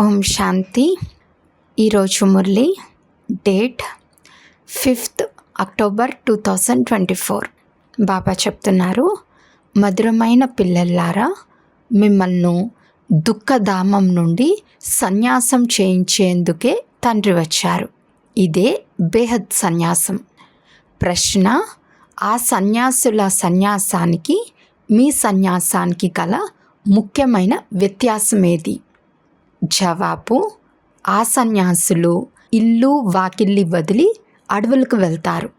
ఓం శాంతి. ఈరోజు Murali date fifth October two thousand twenty four. బాబా చెప్తున్నారు మధురమైన పిల్లల్లారా మిమ్మల్ని దుఃఖధామం నుండి సన్యాసం చేయించేందుకే తండ్రి వచ్చారు. ఇదే బేహద్ సన్యాసం. ప్రశ్న ఆ సన్యాసుల సన్యాసానికి మీ సన్యాసానికి గల ముఖ్యమైన వ్యత్యాసం ఏది జవాబు ఆ సన్యాసులు ఇల్లు వాకిల్లి వదిలి అడవులకు వెళ్తారు.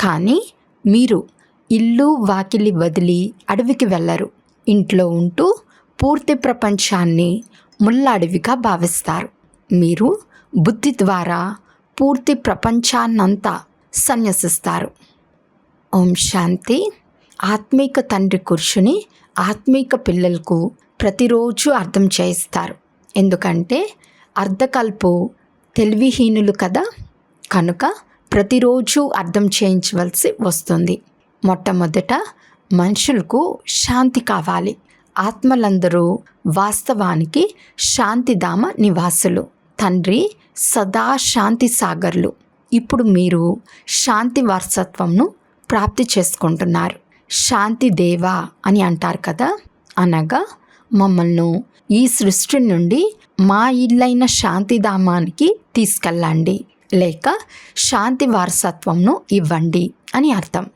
కానీ మీరు ఇల్లు వాకిలి వదిలి అడవికి వెళ్ళరు. ఇంట్లో ఉంటూ పూర్తి ప్రపంచాన్ని ముళ్ళ అడవిగా భావిస్తారు. మీరు బుద్ధి ద్వారా పూర్తి ప్రపంచాన్నంతా సన్యసిస్తారు. ఓం శాంతి. ఆత్మీక తండ్రి కూర్చుని ఆత్మీక పిల్లలకు ప్రతిరోజు అర్థం చేయిస్తారు. ఎందుకంటే అర్ధకల్పు తెలివిహీనులు కదా. కనుక ప్రతిరోజు అర్థం చేయించవలసి వస్తుంది. మొట్టమొదట మనుషులకు శాంతి కావాలి. ఆత్మలందరూ వాస్తవానికి శాంతిధామ నివాసులు. తండ్రి సదా శాంతి సాగర్లు. ఇప్పుడు మీరు శాంతి వారసత్వంను ప్రాప్తి చేసుకుంటున్నారు. శాంతి దేవా అని అంటారు కదా. అనగా మమ్మల్ని ఈ సృష్టి నుండి మా ఇల్లైన శాంతిధామానికి తీసుకెళ్ళండి. లేక శాంతి వారసత్వంను ఇవ్వండి అని అర్థం.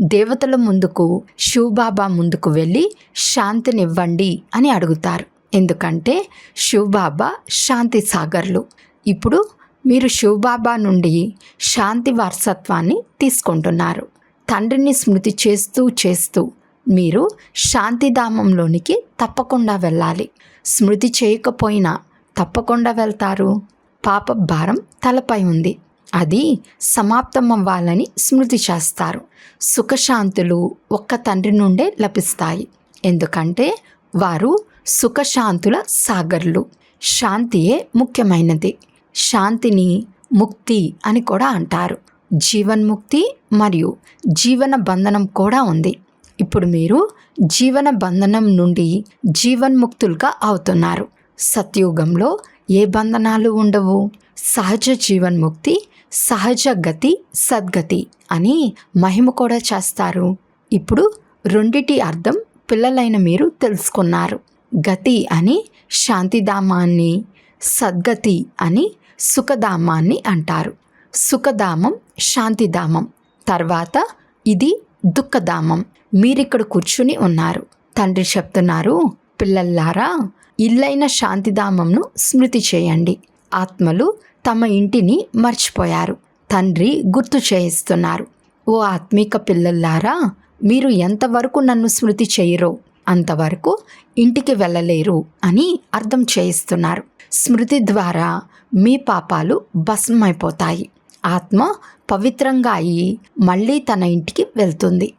దేవతల ముందుకు శివబాబా ముందుకు వెళ్ళి శాంతినివ్వండి అని అడుగుతారు. ఎందుకంటే శివబాబా శాంతి సాగర్లు. ఇప్పుడు మీరు శివబాబా నుండి శాంతి వారసత్వాన్ని తీసుకుంటున్నారు. తండ్రిని స్మృతి చేస్తూ చేస్తూ మీరు శాంతిధామంలోనికి తప్పకుండా వెళ్ళాలి. స్మృతి చేయకపోయినా తప్పకుండా వెళ్తారు. పాప భారం తలపై ఉంది. అది సమాప్తమవ్వాలని స్మృతి చేస్తారు. సుఖశాంతులు ఒక్క తండ్రి నుండే లభిస్తాయి. ఎందుకంటే వారు సుఖశాంతుల సాగర్లు. శాంతియే ముఖ్యమైనది. శాంతిని ముక్తి అని కూడా అంటారు. జీవన్ముక్తి మరియు జీవన బంధనం కూడా ఉంది. ఇప్పుడు మీరు జీవన బంధనం నుండి జీవన్ముక్తులుగా అవుతున్నారు. సత్యుగంలో ఏ బంధనాలు ఉండవు? సహజ జీవన్ముక్తి సహజ గతి సద్గతి అని మహిమ కూడా చేస్తారు. ఇప్పుడు రెండిటి అర్థం పిల్లలైన మీరు తెలుసుకున్నారు. గతి అని శాంతిధామాన్ని సద్గతి అని సుఖధామాన్ని అంటారు. సుఖధామం శాంతిధామం. తర్వాత ఇది దుఃఖధామం. మీరిక్కడ కూర్చుని ఉన్నారు. తండ్రి చెప్తున్నారు పిల్లల్లారా ఇల్లైన శాంతిధామంను స్మృతి చేయండి. ఆత్మలు తమ ఇంటిని మర్చిపోయారు. తండ్రి గుర్తు చేయిస్తున్నారు. ఓ ఆత్మీక పిల్లల్లారా మీరు ఎంతవరకు నన్ను స్మృతి చేయరో అంతవరకు ఇంటికి వెళ్ళలేరు అని అర్థం చేయిస్తున్నారు. స్మృతి ద్వారా మీ పాపాలు భస్మైపోతాయి ఆత్మ పవిత్రంగా అయి మళ్ళీ తన ఇంటికి వెళ్తుంది.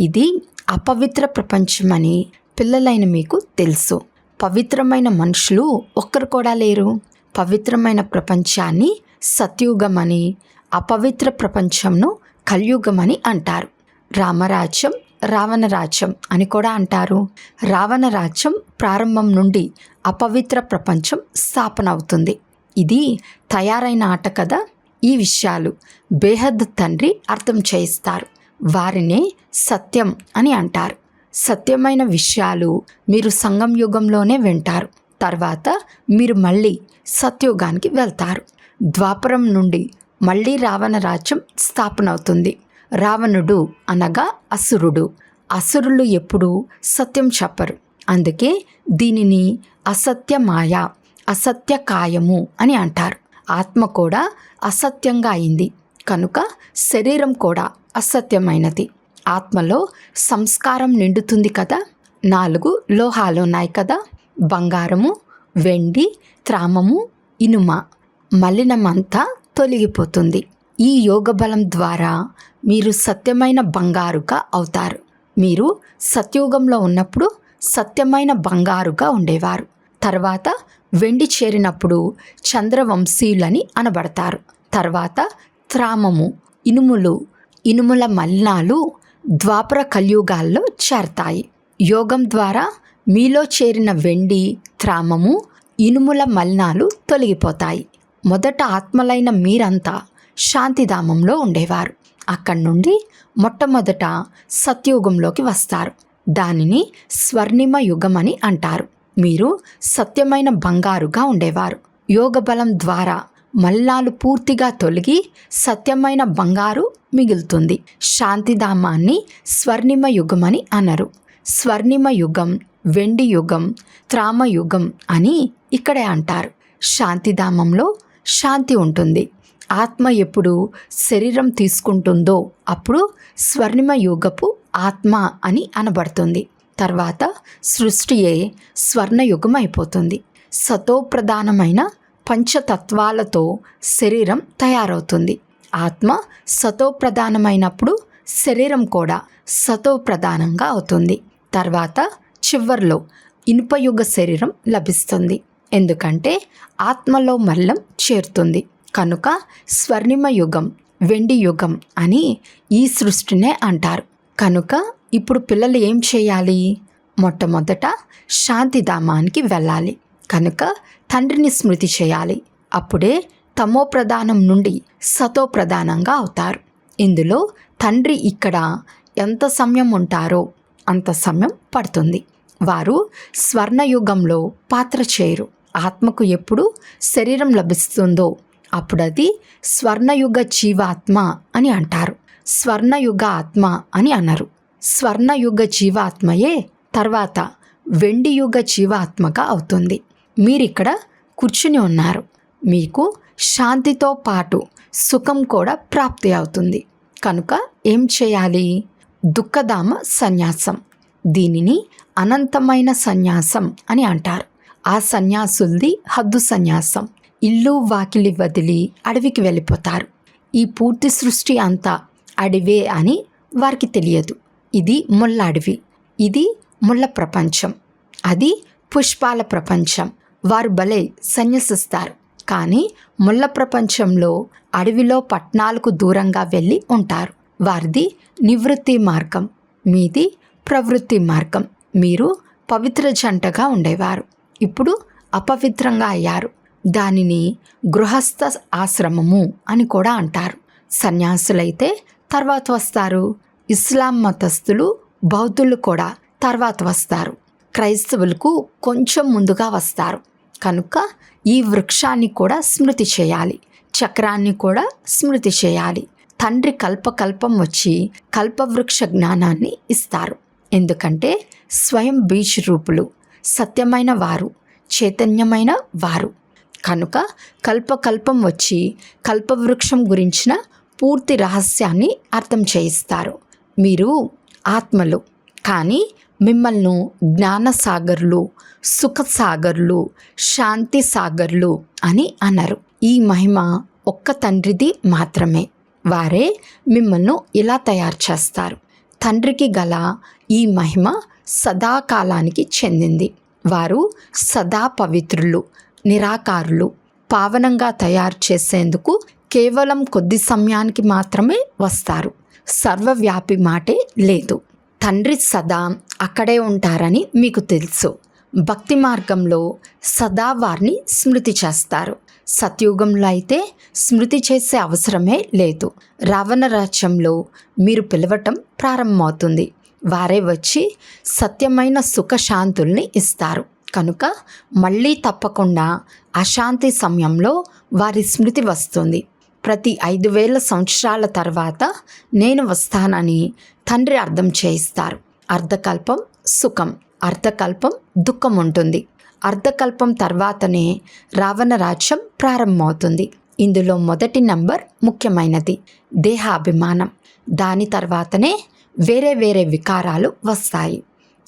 ఇది అపవిత్ర ప్రపంచం అని పిల్లలైన మీకు తెలుసు. పవిత్రమైన మనుషులు ఒక్కరు కూడా లేరు. పవిత్రమైన ప్రపంచాన్ని సత్యుగమని అపవిత్ర ప్రపంచంను కలియుగమని అంటారు. రామరాజ్యం రావణ రాజ్యం అని కూడా అంటారు. రావణ రాజ్యం ప్రారంభం నుండి అపవిత్ర ప్రపంచం స్థాపన అవుతుంది. ఇది తయారైన ఆట కదా? ఈ విషయాలు బేహద్ తండ్రి అర్థం చేయిస్తారు. వారినే సత్యం అని అంటారు. సత్యమైన విషయాలు మీరు సంగం యుగంలోనే వింటారు. తర్వాత మీరు మళ్ళీ సత్యుగానికి వెళ్తారు. ద్వాపరం నుండి మళ్ళీ రావణ రాజ్యం స్థాపనవుతుంది. రావణుడు అనగా అసురుడు. అసురులు ఎప్పుడూ సత్యం చెప్పరు. అందుకే దీనిని అసత్య మాయ అసత్య కాయము అని అంటారు. ఆత్మ కూడా అసత్యంగా అయింది. కనుక శరీరం కూడా అసత్యమైనది. ఆత్మలో సంస్కారం నిండుతుంది కదా? నాలుగు లోహాలు ఉన్నాయి కదా? బంగారము వెండి త్రామము ఇనుమ. మలినమంతా తొలగిపోతుంది. ఈ యోగ బలం ద్వారా మీరు సత్యమైన బంగారుగా అవుతారు. మీరు సత్యోగంలో ఉన్నప్పుడు సత్యమైన బంగారుగా ఉండేవారు. తర్వాత వెండి చేరినప్పుడు చంద్రవంశీయులని అనబడతారు. తర్వాత త్రామము ఇనుములు ఇనుముల మలినాలు ద్వాపర కలియుగాల్లో చేరతాయి. యోగం ద్వారా మీలో చేరిన వెండి త్రామము ఇనుముల మలినాలు తొలగిపోతాయి. మొదట ఆత్మలైన మీరంతా శాంతిధామంలో ఉండేవారు. అక్కడి నుండి మొట్టమొదట సత్యయుగంలోకి వస్తారు. దానిని స్వర్ణిమ యుగం అని అంటారు. మీరు సత్యమైన బంగారుగా ఉండేవారు. యోగ బలం ద్వారా మల్లాలు పూర్తిగా తొలగి సత్యమైన బంగారు మిగులుతుంది. శాంతిధామాన్ని స్వర్ణిమ యుగం అని అనరు. స్వర్ణిమ యుగం వెండి యుగం త్రామయుగం అని ఇక్కడే అంటారు. శాంతిధామంలో శాంతి ఉంటుంది. ఆత్మ ఎప్పుడు శరీరం తీసుకుంటుందో అప్పుడు స్వర్ణిమ యుగపు ఆత్మ అని అనబడుతుంది. తర్వాత సృష్టియే స్వర్ణయుగం అయిపోతుంది. సతోప్రధానమైన పంచతత్వాలతో శరీరం తయారవుతుంది. ఆత్మ సతోప్రధానమైనప్పుడు శరీరం కూడా సతోప్రధానంగా అవుతుంది. తర్వాత చివర్లో ఇనుపయుగ శరీరం లభిస్తుంది. ఎందుకంటే ఆత్మలో మల్లం చేరుతుంది. కనుక స్వర్ణిమ యుగం వెండి యుగం అని ఈ సృష్టినే అంటారు. కనుక ఇప్పుడు పిల్లలు ఏం చేయాలి? మొట్టమొదట శాంతిధామానికి వెళ్ళాలి. కనుక తండ్రిని స్మృతి చేయాలి. అప్పుడే తమో ప్రధానం నుండి సతో ప్రధానంగా అవుతారు. ఇందులో తండ్రి ఇక్కడ ఎంత సమయం ఉంటారో అంత సమయం పడుతుంది. వారు స్వర్ణయుగంలో పాత్ర చేయరు. ఆత్మకు ఎప్పుడు శరీరం లభిస్తుందో అప్పుడది స్వర్ణయుగ జీవాత్మ అని అంటారు. స్వర్ణయుగ ఆత్మ అని అన్నారు స్వర్ణయుగ జీవాత్మయే తర్వాత వెండి యుగ జీవాత్మగా అవుతుంది. మీరిక్కడ కూర్చుని ఉన్నారు. మీకు శాంతితో పాటు సుఖం కూడా ప్రాప్తి అవుతుంది. కనుక ఏం చేయాలి? దుఃఖధామ సన్యాసం. దీనిని అనంతమైన సన్యాసం అని అంటారు. ఆ సన్యాసుల్ది హద్దు సన్యాసం. ఇల్లు వాకిలి వదిలి అడవికి వెళ్ళిపోతారు. ఈ పూర్తి సృష్టి అంతా అడవే అని వారికి తెలియదు. ఇది ముళ్ళ అడవి. ఇది ముళ్ళ ప్రపంచం. అది పుష్పాల ప్రపంచం. వారు భలే సన్యసిస్తారు. కానీ ముళ్ళ ప్రపంచంలో అడవిలో పట్నాలకు దూరంగా వెళ్ళి ఉంటారు. వారిది నివృత్తి మార్గం మీది ప్రవృత్తి మార్గం. మీరు పవిత్ర జంటగా ఉండేవారు. ఇప్పుడు అపవిత్రంగా అయ్యారు. దానిని గృహస్థ ఆశ్రమము అని కూడా అంటారు. సన్యాసులైతే తర్వాత వస్తారు. ఇస్లాం మతస్థులు బౌద్ధులు కూడా తర్వాత వస్తారు. క్రైస్తవులకు కొంచెం ముందుగా వస్తారు. కనుక ఈ వృక్షాన్ని కూడా స్మృతి చేయాలి. చక్రాన్ని కూడా స్మృతి చేయాలి. తండ్రి కల్పకల్పం వచ్చి కల్పవృక్ష జ్ఞానాన్ని ఇస్తారు. ఎందుకంటే స్వయం బీచ్ రూపులు సత్యమైన వారు చైతన్యమైన వారు. కనుక కల్పకల్పం వచ్చి కల్పవృక్షం గురించిన పూర్తి రహస్యాన్ని అర్థం చేయిస్తారు. మీరు ఆత్మలు. కానీ మిమ్మల్ని జ్ఞానసాగర్లు సుఖసాగర్లు శాంతి సాగర్లు అని అన్నారు ఈ మహిమ ఒక్క తండ్రిది మాత్రమే. వారే మిమ్మల్ని ఇలా తయారు చేస్తారు. తండ్రికి గల ఈ మహిమ సదాకాలానికి చెందింది. వారు సదా పవిత్రులు నిరాకారులు పావనంగా తయారు చేసేందుకు కేవలం కొద్ది సమయానికి మాత్రమే వస్తారు. సర్వవ్యాపి మాటే లేదు. తండ్రి సదా అక్కడే ఉంటారని మీకు తెలుసు. భక్తి మార్గంలో సదా వారిని స్మృతి చేస్తారు. సత్యుగంలో అయితే స్మృతి చేసే అవసరమే లేదు. రావణ రాజ్యంలో మీరు పిలవటం ప్రారంభమవుతుంది. వారే వచ్చి సత్యమైన సుఖశాంతుల్ని ఇస్తారు. కనుక మళ్ళీ తప్పకుండా అశాంతి సమయంలో వారి స్మృతి వస్తుంది. ప్రతి ఐదు వేల సంవత్సరాల తర్వాత నేను వస్తానని తండ్రి అర్థం చేయిస్తారు. అర్ధకల్పం సుఖం అర్ధకల్పం దుఃఖం ఉంటుంది. అర్ధకల్పం తర్వాతనే రావణ రాజ్యం ప్రారంభమవుతుంది. ఇందులో మొదటి నంబర్ ముఖ్యమైనది దేహాభిమానం. దాని తర్వాతనే వేరే వేరే వికారాలు వస్తాయి.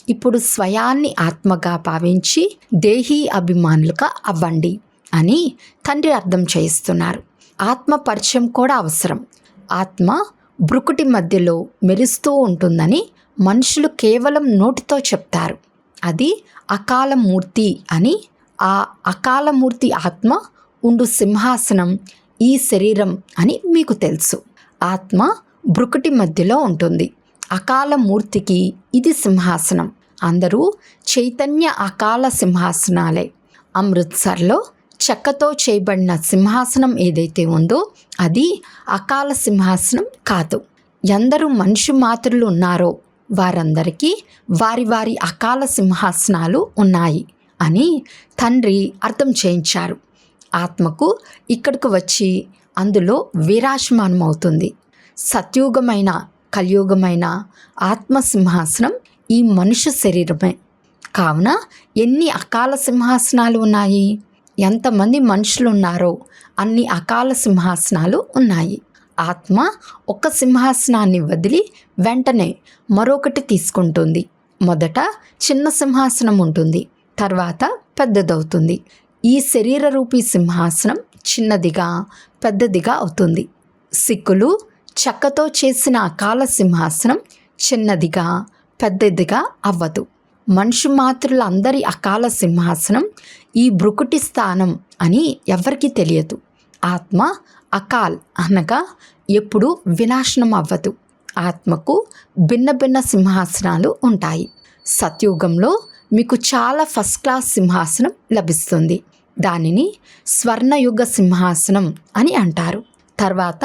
ఇప్పుడు స్వయాన్ని ఆత్మగా భావించి దేహీ అభిమానులుగా అవ్వండి అని తండ్రి అర్థం చేయిస్తున్నారు. ఆత్మ పరిచయం కూడా అవసరం. ఆత్మ బ్రుకుటి మధ్యలో మెరుస్తూ ఉంటుందని మనుషులు కేవలం నోటితో చెప్తారు. అది అకాలమూర్తి అని ఆ అకాలమూర్తి ఆత్మ ఉండు సింహాసనం ఈ శరీరం అని మీకు తెలుసు. ఆత్మ బ్రుకుటి మధ్యలో ఉంటుంది. అకాల మూర్తికి ఇది సింహాసనం. అందరూ చైతన్య అకాల సింహాసనాలే. అమృత్సర్లో చెక్కతో చేయబడిన సింహాసనం ఏదైతే ఉందో అది అకాల సింహాసనం కాదు. ఎందరు మనుషు మాతృలు ఉన్నారో వారందరికీ వారి వారి అకాల సింహాసనాలు ఉన్నాయి అని తండ్రి అర్థం చేయించారు. ఆత్మకు ఇక్కడికి వచ్చి అందులో విరాజమానమవుతుంది సత్యుగమైన కలియుగమైన ఆత్మ సింహాసనం ఈ మనుష్య శరీరమే. కావున ఎన్ని అకాల సింహాసనాలు ఉన్నాయి? ఎంతమంది మనుషులు ఉన్నారో అన్ని అకాల సింహాసనాలు ఉన్నాయి. ఆత్మ ఒక సింహాసనాన్ని వదిలి వెంటనే మరొకటి తీసుకుంటుంది. మొదట చిన్న సింహాసనం ఉంటుంది తర్వాత పెద్దదవుతుంది. ఈ శరీర రూపీ సింహాసనం చిన్నదిగా పెద్దదిగా అవుతుంది. సిక్కులు చెక్కతో చేసిన అకాల సింహాసనం చిన్నదిగా పెద్దదిగా అవ్వదు. మనుషు మాతృలందరి అకాల సింహాసనం ఈ బ్రుకుటి స్థానం అని ఎవరికీ తెలియదు. ఆత్మ అకాల్ అనగా ఎప్పుడు వినాశనం అవ్వదు ఆత్మకు భిన్న భిన్న సింహాసనాలు ఉంటాయి. సత్యుగంలో మీకు చాలా ఫస్ట్ క్లాస్ సింహాసనం లభిస్తుంది. దానిని స్వర్ణయుగ సింహాసనం అని అంటారు. తర్వాత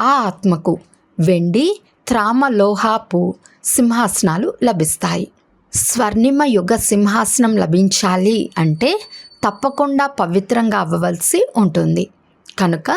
ఆ ఆత్మకు వెండి త్రామలోహాపు సింహాసనాలు లభిస్తాయి. స్వర్ణిమ యుగ సింహాసనం లభించాలి అంటే తప్పకుండా పవిత్రంగా అవ్వవలసి ఉంటుంది. కనుక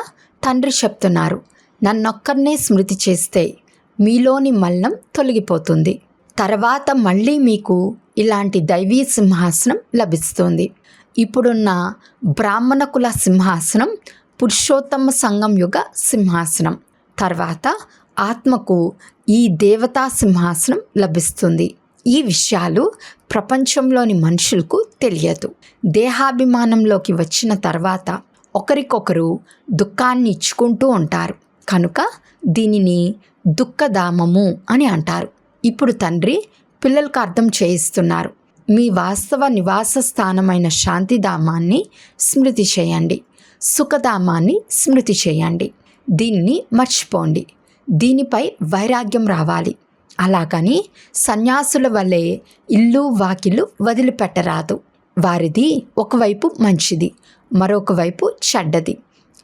తండ్రి చెప్తున్నారు నన్నొక్కరినే స్మృతి చేస్తే మీలోని మల్లం తొలగిపోతుంది. తర్వాత మళ్ళీ మీకు ఇలాంటి దైవీ సింహాసనం లభిస్తుంది. ఇప్పుడున్న బ్రాహ్మణ కుల సింహాసనం పురుషోత్తమ సంఘం యుగ సింహాసనం. తర్వాత ఆత్మకు ఈ దేవతా సింహాసనం లభిస్తుంది. ఈ విషయాలు ప్రపంచంలోని మనుషులకు తెలియదు. దేహాభిమానంలోకి వచ్చిన తర్వాత ఒకరికొకరు దుఃఖాన్ని ఇచ్చుకుంటూ ఉంటారు. కనుక దీనిని దుఃఖధామము అని అంటారు. ఇప్పుడు తండ్రి పిల్లలకు అర్థం చేయిస్తున్నారు. మీ వాస్తవ నివాస స్థానమైన శాంతిధామాన్ని స్మృతి చేయండి. సుఖధామాన్ని స్మృతి చేయండి. దీన్ని మర్చిపోండి. దీనిపై వైరాగ్యం రావాలి. అలాగని సన్యాసుల వలె ఇల్లు వాకిలు వదిలిపెట్టరాదు. వారిది ఒకవైపు మంచిది మరొక వైపు చెడ్డది.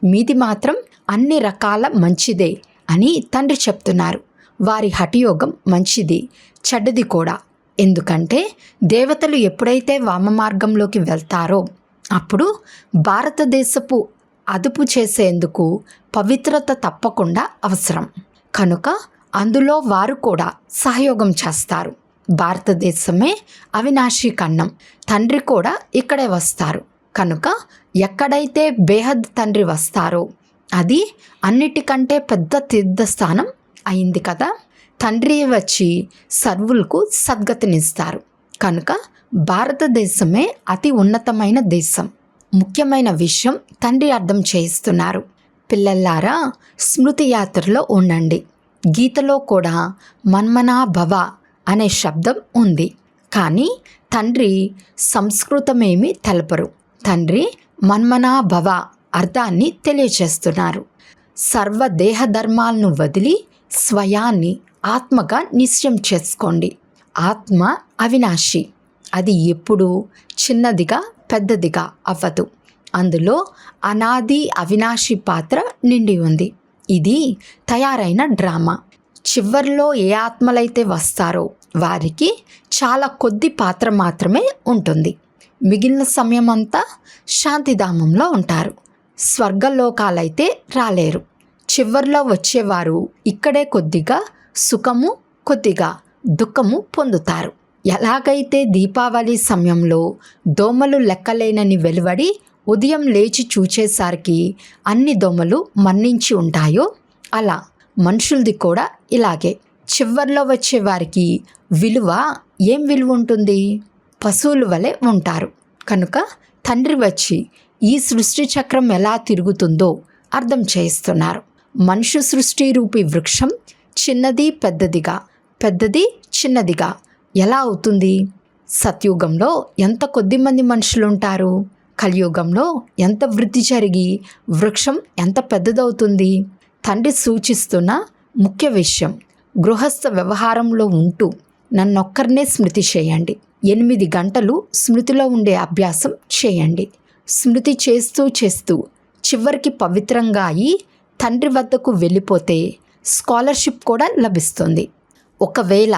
మీది మాత్రం అన్ని రకాల మంచిదే అని తండ్రి చెప్తున్నారు. వారి హఠయోగం మంచిది చెడ్డది కూడా. ఎందుకంటే దేవతలు ఎప్పుడైతే వామ మార్గంలోకి వెళ్తారో అప్పుడు భారతదేశపు అదుపు చేసేందుకు పవిత్రత తప్పకుండా అవసరం. కనుక అందులో వారు కూడా సహయోగం చేస్తారు. భారతదేశమే అవినాశి కన్నం తండ్రి కూడా ఇక్కడే వస్తారు. కనుక ఎక్కడైతే బేహద్ తండ్రి వస్తారో అది అన్నిటికంటే పెద్ద తీర్థస్థానం అయింది కదా. తండ్రి వచ్చి సర్వులకు సద్గతినిస్తారు. కనుక భారతదేశమే అతి ఉన్నతమైన దేశం. ముఖ్యమైన విషయం తండ్రి అర్థం చేయిస్తున్నారు. పిల్లల్లారా స్మృతి యాత్రలో ఉండండి. గీతలో కూడా మన్మనా భవ అనే శబ్దం ఉంది. కానీ తండ్రి సంస్కృతమేమి తెలపరు. తండ్రి మన్మనా భవ అర్థాన్ని తెలియచేస్తున్నారు. సర్వ దేహధర్మాలను వదిలి స్వయాన్ని ఆత్మగా నిశ్చయం చేసుకోండి. ఆత్మ అవినాశి. అది ఎప్పుడూ చిన్నదిగా పెద్దదిగా అవ్వదు. అందులో అనాది అవినాశి పాత్ర నిండి ఉంది. ఇది తయారైన డ్రామా. చివరిలో ఏ ఆత్మలైతే వస్తారో వారికి చాలా కొద్ది పాత్ర మాత్రమే ఉంటుంది. మిగిలిన సమయం అంతా శాంతిధామంలో ఉంటారు. స్వర్గలోకాలైతే రాలేరు. చివర్లో వచ్చేవారు ఇక్కడే కొద్దిగా సుఖము కొద్దిగా దుఃఖము పొందుతారు. ఎలాగైతే దీపావళి సమయంలో దోమలు లెక్కలేనని వెలువడి ఉదయం లేచి చూచేసరికి అన్ని దోమలు మన్నించి ఉంటాయో? అలా. మనుషులది కూడా ఇలాగే. చివర్లో వచ్చే వారికి విలువ ఏం విలువ ఉంటుంది? పశువుల వలె ఉంటారు. కనుక తండ్రి వచ్చి ఈ సృష్టి చక్రం ఎలా తిరుగుతుందో అర్థం చేయిస్తున్నారు. మనుషు సృష్టి రూపి వృక్షం చిన్నది పెద్దదిగా పెద్దది చిన్నదిగా ఎలా అవుతుంది? సత్యుగంలో ఎంత కొద్ది మంది మనుషులు ఉంటారు కలియుగంలో ఎంత వృద్ధి జరిగి వృక్షం ఎంత పెద్దదవుతుంది? తండ్రి సూచిస్తున్న ముఖ్య విషయం గృహస్థ వ్యవహారంలో ఉంటూ నన్నొక్కరినే స్మృతి చేయండి. ఎనిమిది గంటలు స్మృతిలో ఉండే అభ్యాసం చేయండి. స్మృతి చేస్తూ చేస్తూ చివరికి పవిత్రంగా అయి తండ్రి వద్దకు వెళ్ళిపోతే స్కాలర్షిప్ కూడా లభిస్తుంది. ఒకవేళ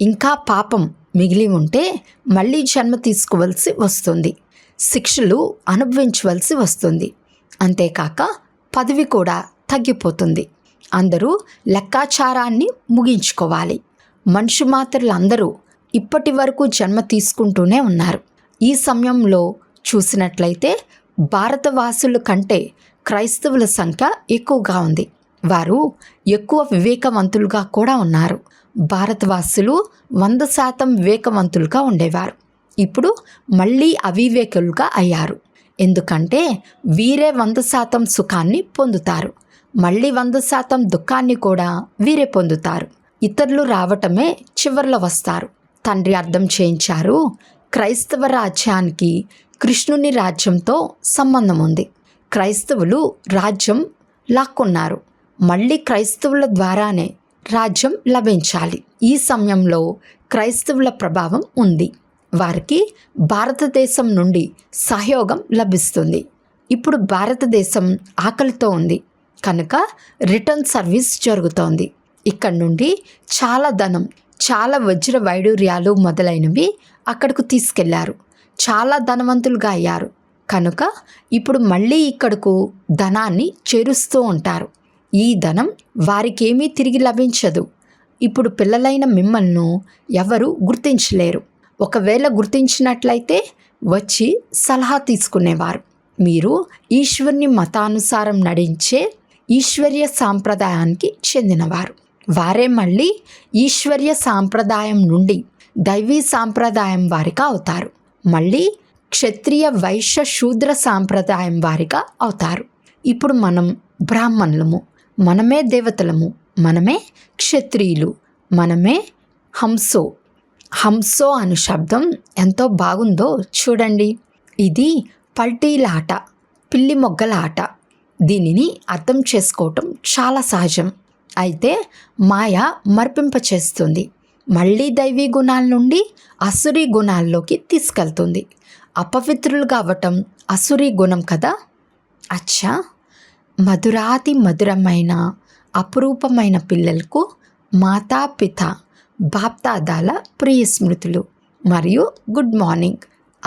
ఇంకా పాపం మిగిలి ఉంటే మళ్ళీ జన్మ తీసుకోవలసి వస్తుంది. శిక్షలు అనుభవించవలసి వస్తుంది. అంతేకాక పదవి కూడా తగ్గిపోతుంది. అందరూ లెక్కాచారాన్ని ముగించుకోవాలి. మనుషు మాత్రలందరూ ఇప్పటి వరకు జన్మ తీసుకుంటూనే ఉన్నారు. ఈ సమయంలో చూసినట్లయితే భారతవాసుల కంటే క్రైస్తవుల సంఖ్య ఎక్కువగా ఉంది. వారు ఎక్కువ వివేకవంతులుగా కూడా ఉన్నారు. భారతవాసులు వంద శాతం వివేకవంతులుగా ఉండేవారు. ఇప్పుడు మళ్ళీ అవివేకులుగా అయ్యారు. ఎందుకంటే వీరే వంద శాతం సుఖాన్ని పొందుతారు. మళ్ళీ వంద శాతం దుఃఖాన్ని కూడా వీరే పొందుతారు. ఇతరులు రావటమే చివర్లో వస్తారు. తండ్రి అర్థం చేయించారు క్రైస్తవ రాజ్యానికి కృష్ణుని రాజ్యంతో సంబంధం ఉంది. క్రైస్తవులు రాజ్యం లాక్కున్నారు. మళ్ళీ క్రైస్తవుల ద్వారానే రాజ్యం లభించాలి. ఈ సమయంలో క్రైస్తవుల ప్రభావం ఉంది. వారికి భారతదేశం నుండి సహయోగం లభిస్తుంది. ఇప్పుడు భారతదేశం ఆకలితో ఉంది. కనుక రిటర్న్ సర్వీస్ జరుగుతోంది. ఇక్కడ నుండి చాలా ధనం చాలా వజ్ర వైడూర్యాలు మొదలైనవి అక్కడకు తీసుకెళ్ళారు. చాలా ధనవంతులుగా అయ్యారు. కనుక ఇప్పుడు మళ్ళీ ఇక్కడకు ధనాన్ని చేరుస్తూ ఉంటారు. ఈ ధనం వారికేమీ తిరిగి లభించదు. ఇప్పుడు పిల్లలైన మిమ్మల్ని ఎవరు గుర్తించలేరు. ఒకవేళ గుర్తించినట్లయితే వచ్చి సలహా తీసుకునేవారు. మీరు ఈశ్వరుని మతానుసారం నడించే ఈశ్వర్య సాంప్రదాయానికి చెందినవారు. వారే మళ్ళీ ఈశ్వర్య సాంప్రదాయం నుండి దైవీ సాంప్రదాయం వారిగా అవుతారు. మళ్ళీ క్షత్రియ వైశ్య శూద్ర సాంప్రదాయం వారిగా అవుతారు. ఇప్పుడు మనం బ్రాహ్మణులము మనమే దేవతలము మనమే క్షత్రియులు మనమే హంసో హంసో అను శబ్దం ఎంతో బాగుందో చూడండి. ఇది పల్టీల ఆట పిల్లి మొగ్గల ఆట దీనిని అర్థం చేసుకోవటం చాలా సహజం. అయితే మాయ మర్పింపచేస్తుంది. మళ్ళీ దైవీ గుణాల నుండి అసురీ గుణాల్లోకి తీసుకెళ్తుంది. అపవిత్రులుగా అవ్వటం అసురీ గుణం కదా? అచ్చా! మధురాతి మధురమైన అపురూపమైన పిల్లలకు మాతాపిత బాప్తాదాల ప్రియ స్మృతులు మరియు గుడ్ మార్నింగ్.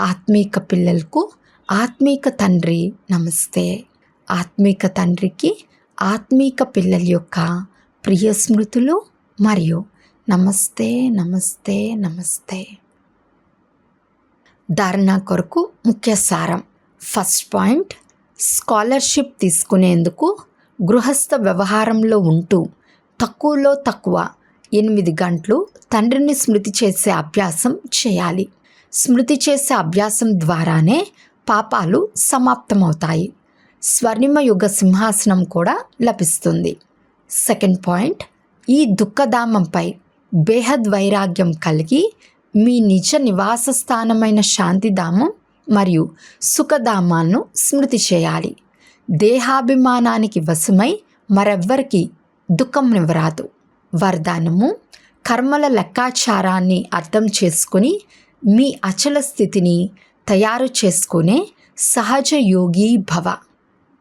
ఆత్మీక పిల్లలకు ఆత్మీక తండ్రి నమస్తే. ఆత్మీక తండ్రికి ఆత్మీక పిల్లల యొక్క ప్రియ స్మృతులు మరియు నమస్తే నమస్తే నమస్తే. ధారణ కొరకు ముఖ్య సారం. ఫస్ట్ పాయింట్ స్కాలర్షిప్ తీసుకునేందుకు గృహస్థ వ్యవహారంలో ఉంటూ తక్కువలో తక్కువ ఎనిమిది గంటలు తండ్రిని స్మృతి చేసే అభ్యాసం చేయాలి. స్మృతి చేసే అభ్యాసం ద్వారానే పాపాలు సమాప్తమవుతాయి. స్వర్ణిమ యుగ సింహాసనం కూడా లభిస్తుంది. సెకండ్ పాయింట్ ఈ దుఃఖధామంపై బేహద్ వైరాగ్యం కలిగి మీ నిజ నివాస స్థానమైన శాంతిధామం మరియు సుఖధామాలను స్మృతి చేయాలి. దేహాభిమానానికి వశమై మరెవ్వరికి దుఃఖంనివ్వరాదు వరదానము కర్మల లెక్కాచారాన్ని అర్థం చేసుకుని మీ అచల స్థితిని తయారు చేసుకునే సహజ యోగి భవ.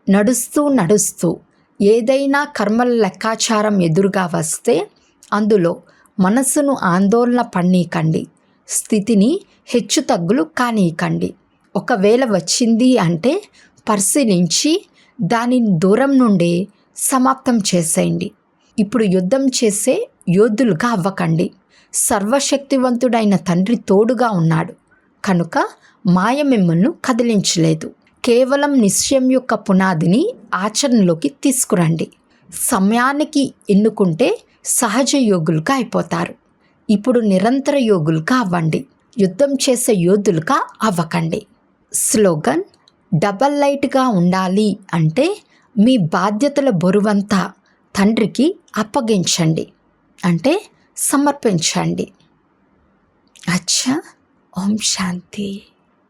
నడుస్తూ నడుస్తూ ఏదైనా కర్మల లెక్కాచారం ఎదురుగా వస్తే అందులో మనసును ఆందోళన పన్నీకండి. స్థితిని హెచ్చుతగ్గులు కానీయకండి ఒకవేళ వచ్చింది అంటే పరిశీలించి దానిని దూరం నుండే సమాప్తం చేసేయండి. ఇప్పుడు యుద్ధం చేసే యోధులుగా అవ్వకండి. సర్వశక్తివంతుడైన తండ్రి తోడుగా ఉన్నాడు. కనుక మాయ మిమ్మల్ని కదిలించలేదు. కేవలం నిశ్చయం యొక్క పునాదిని ఆచరణలోకి తీసుకురండి. సమయానికి ఎన్నుకుంటే సహజ యోగులుగా అయిపోతారు. ఇప్పుడు నిరంతర యోగులుగా అవ్వండి. యుద్ధం చేసే యోధులుగా అవ్వకండి. స్లోగన్ డబల్ లైట్గా ఉండాలి అంటే మీ బాధ్యతల బరువంతా తండ్రికి అప్పగించండి. అంటే సమర్పించండి. అచ్చా ఓం శాంతి.